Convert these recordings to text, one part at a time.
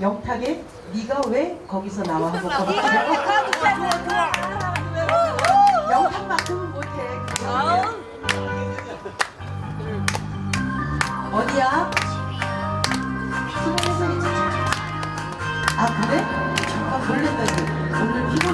영탁의 네가 왜 거기서 나와 하고 영탁만큼은 못해. 어디야? 수봉이 소리 아 그래? 잠깐 놀랬다 오늘 피가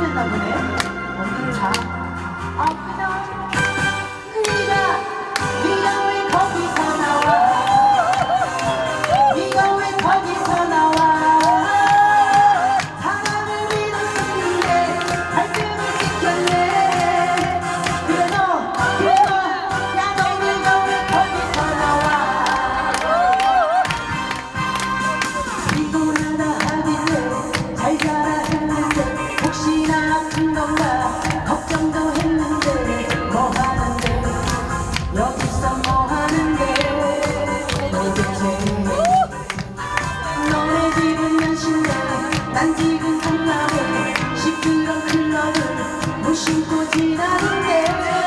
산나무 시끌렁 클러는 무심코 지나던데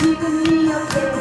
君に寄せて